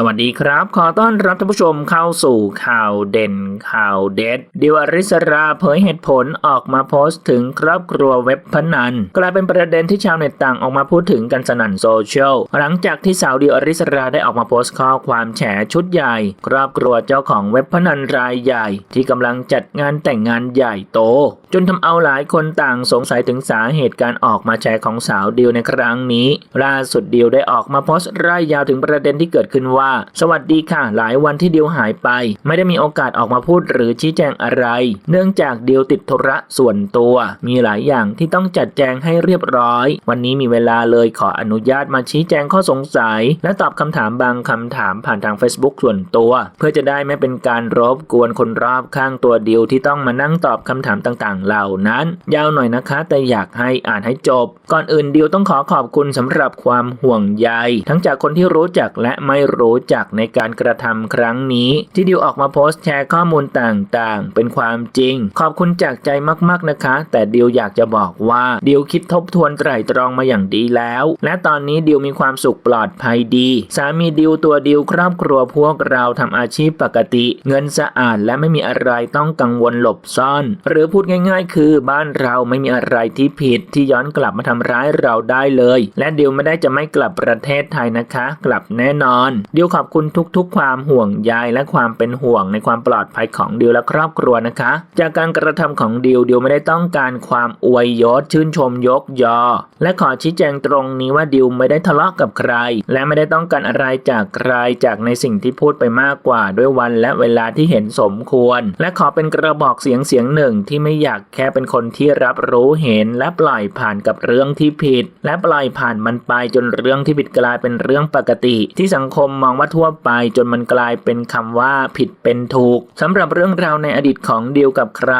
สวัสดีครับ ขอต้อนรับท่านผู้ชมเข้าสู่ข่าวเด่นข่าวเด็ด ดิวอริสราเผยเหตุผลออกมาโพสต์ถึงครอบครัวเว็บพนัน กลายเป็นประเด็นที่ชาวเน็ตต่างออกมาพูดถึงกันสนั่นโซเชียล หลังจากที่สาวดิวอริสราได้ออกมาโพสต์ข้อความแฉชุดใหญ่ ครอบครัวเจ้าของเว็บพนันรายใหญ่ ที่กำลังจัดงานแต่งงานใหญ่โตจนทำเอาหลายคนต่างสงสัยถึงสาเหตุการออกมาแฉของสาวดิวในครั้งนี้ ล่าสุดดิวได้ออกมาโพสต์ร่ายยาวถึงประเด็นที่เกิดขึ้นว่า สวัสดีค่ะ หลายวันที่ดิวหายไป ไม่ได้มีโอกาสออกมาพูดหรือชี้แจงอะไร เนื่องจากดิวติดธุระส่วนตัว มีหลายอย่างที่ต้องจัดแจงให้เรียบร้อย วันนี้มีเวลาเลยขออนุญาตมาชี้แจงข้อสงสัย และตอบคำถามบางคำถามผ่านทาง Facebook ส่วนตัว เพื่อจะได้ไม่เป็นการรบกวนคนรอบข้างตัวดิวที่ต้องมานั่งตอบคำถามต่างๆเหล่านั้น ยาวหน่อยนะคะ แต่อยากให้อ่านให้จบ ก่อนอื่นดิวต้องขอขอบคุณสำหรับความห่วงใย ทั้งจากคนที่รู้จักและไม่รู้จักในการกระทำครั้งนี้ ที่ดิวออกมาโพสต์แชร์ข้อมูลต่างๆ เป็นความจริง ขอบคุณจากใจมากๆนะคะ แต่ดิวอยากจะบอกว่าดิวคิดทบทวนไตร่ตรองมาอย่างดีแล้ว และตอนนี้ดิวมีความสุขปลอดภัยดี สามีดิวตัวดิวครอบครัวพวกเราทำอาชีพปกติ เงินสะอาดและไม่มีอะไรต้องกังวลหลบซ่อน หรือพูดง่ายๆ คือบ้านเราไม่มีอะไรที่ผิดที่ย้อนกลับมาทำร้ายเราได้เลย และดิวไม่ได้จะไม่กลับประเทศไทยนะคะ กลับแน่นอน ดิวขอบคุณทุกๆ ความห่วงใยและความเป็นห่วงในความปลอดภัยของดิวและครอบครัวนะคะ จากการกระทำของดิวดิวไม่ได้ต้องการความอวยยศชื่นชมยกยอ และขอชี้แจงตรงนี้ว่าดิวไม่ได้ทะเลาะกับใคร และไม่ได้ต้องการอะไรจากใครจากในสิ่งที่พูดไปมากกว่าด้วยวันและเวลาที่เห็นสมควร และขอเป็นกระบอกเสียงเสียงหนึ่งที่ไม่อยากแค่เป็นคนที่รับรู้เห็นและปล่อยผ่านกับเรื่องที่ผิด และปล่อยผ่านมันไปจนเรื่องที่ผิดกลายเป็นเรื่องปกติ ที่สังคมมองว่าทั่วไปจนมันกลายเป็นคำว่าผิดเป็นถูกสำหรับเรื่องราวในอดีตของดิวกับใคร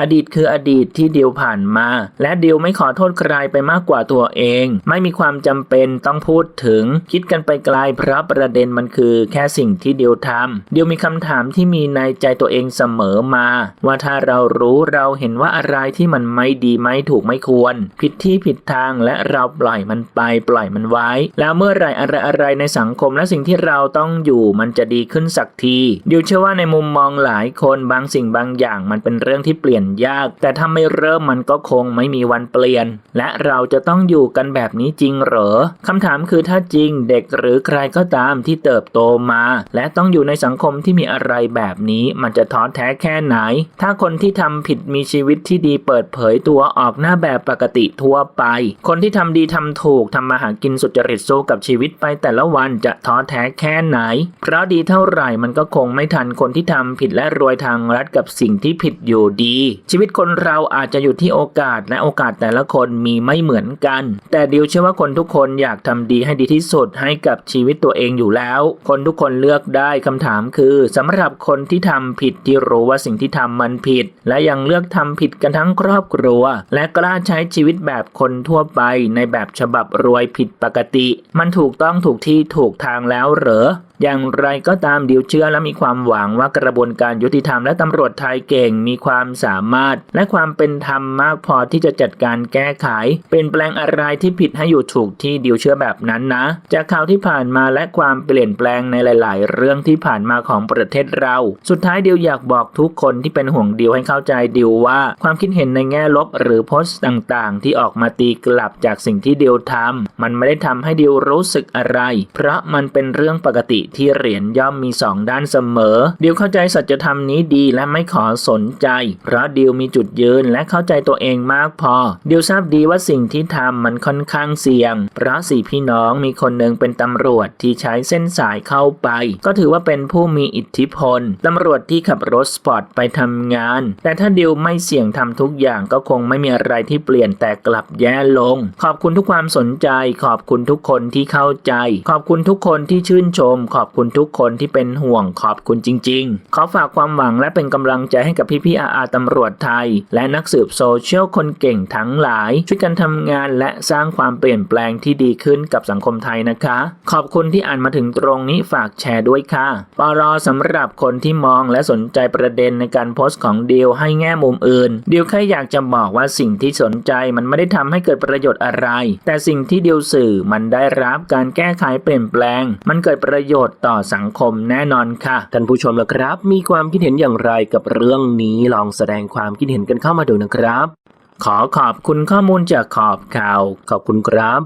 อดีตคืออดีตที่ดิวผ่านมา และดิวไม่ขอโทษใครไปมากกว่าตัวเอง ไม่มีความจำเป็นต้องพูดถึง คิดกันไปไกลเพราะประเด็นมันคือแค่สิ่งที่ดิวทำดิวมีคำถามที่มีในใจตัวเองเสมอมา ว่าถ้าเรารู้เราเห็นว่าอะไรที่มันไม่ดีไม่ถูกไม่ควร ผิดที่ผิดทางและเราปล่อยมันไปปล่อยมันไว้ แล้วเมื่อไรอะไรอะไรในสังคมและสิ่งที่เราต้องอยู่มันจะดีขึ้นสักทีดิวเชื่อว่าในมุมมองหลายคนบางสิ่งบางอย่างมันเป็นเรื่องที่เปลี่ยนยาก แต่ถ้าไม่เริ่มมันก็คงไม่มีวันเปลี่ยน และเราจะต้องอยู่กันแบบนี้จริงเหรอคำถามคือถ้าจริงเด็กหรือใครก็ตามที่เติบโตมา และต้องอยู่ในสังคมที่มีอะไรแบบนี้ มันจะท้อแท้แค่ไหน ถ้าคนที่ทำผิดมีชีวิตที่ดีเปิดเผยตัวออกหน้าแบบปกติทั่วไป คนที่ทำดีทำถูกทำมาหากินสุจริตสู้กับชีวิตไปแต่ละวันจะท้อแท้แค่ไหน เพราะดีเท่าไหร่มันก็คงไม่ทันคนที่ทำผิดและรวยทางรัฐกับสิ่งที่ผิดอยู่ดี ชีวิตคนเราอาจจะอยู่ที่โอกาสและโอกาสแต่ละคนมีไม่เหมือนกัน แต่ดิวเชื่อว่าคนทุกคนอยากทำดีให้ดีที่สุดให้กับชีวิตตัวเองอยู่แล้ว คนทุกคนเลือกได้คำถามคือสำหรับคนที่ทำผิดที่รู้ว่าสิ่งที่ทำมันผิด และยังเลือกทำผิดกันทั้งครอบครัว และกล้าใช้ชีวิตแบบคนทั่วไปในแบบฉบับรวยผิดปกติ มันถูกต้องถูกที่ถูกทางแล้วเหรอ อย่างไรก็ตามดิวเชื่อและมีความหวังว่ากระบวนการยุติธรรมและตำรวจไทยเก่งมีความสามารถ และความเป็นธรรมมากพอที่จะจัดการแก้ไข เป็นแปลงอะไรที่ผิดให้อยู่ถูกที่ดิวเชื่อแบบนั้นนะ จากข่าวที่ผ่านมาและความเปลี่ยนแปลงในหลาย ๆ เรื่องที่ผ่านมาของประเทศเรา สุดท้ายดิวอยากบอกทุกคนที่เป็นห่วงดิวให้เข้าใจดิวว่า ความคิดเห็นในแง่ลบหรือโพสต์ต่าง ๆ ที่ออกมาตีกลับจากสิ่งที่ดิวทำมันไม่ได้ทำให้ดิวรู้สึกอะไร เพราะมันเป็นเรื่องปกติที่เหรียญย่อมมีสองด้านเสมอ ดิวเข้าใจสัจธรรมนี้ดีและไม่ขอสนใจ เพราะดิวมีจุดยืนและเข้าใจตัวเองมากพอ ดิวทราบดีว่าสิ่งที่ทำมันค่อนข้างเสี่ยง เพราะสี่พี่น้องมีคนหนึ่งเป็นตำรวจที่ใช้เส้นสายเข้าไป ก็ถือว่าเป็นผู้มีอิทธิพล ตำรวจที่ขับรถสปอร์ตไปทำงาน แต่ถ้าดิวไม่เสี่ยงทำทุกอย่างก็คงไม่มีอะไรที่เปลี่ยนแต่กลับแย่ลง ขอบคุณทุกความสนใจ ขอบคุณทุกคนที่เข้าใจ ขอบคุณทุกคนที่ชื่นชมขอบคุณทุกคนที่เป็นห่วงขอบคุณจริง ๆ ขอฝากความหวังและเป็นกำลังใจให้กับพี่ๆอาอาตำรวจไทย และนักสืบโซเชียลคนเก่งทั้งหลาย ช่วยกันทำงานและสร้างความเปลี่ยนแปลงที่ดีขึ้นกับสังคมไทยนะคะ ขอบคุณที่อ่านมาถึงตรงนี้ฝากแชร์ด้วยค่ะปรอสำหรับคนที่มองและสนใจประเด็นในการโพสต์ของดิวให้แง่มุมอื่นดิวแค่อยากจะบอกว่าสิ่งที่สนใจมันไม่ได้ทำให้เกิดประโยชน์อะไร แต่สิ่งที่ดิวสื่อมันได้รับการแก้ไขเปลี่ยนแปลง มันเกิดประโยชน์ต่อสังคมแน่นอนค่ะ ท่านผู้ชมละครับ มีความคิดเห็นอย่างไรกับเรื่องนี้ลองแสดงความคิดเห็นกันเข้ามาดูนะครับ ขอขอบคุณข้อมูลจากขอบข่าว ขอบคุณครับ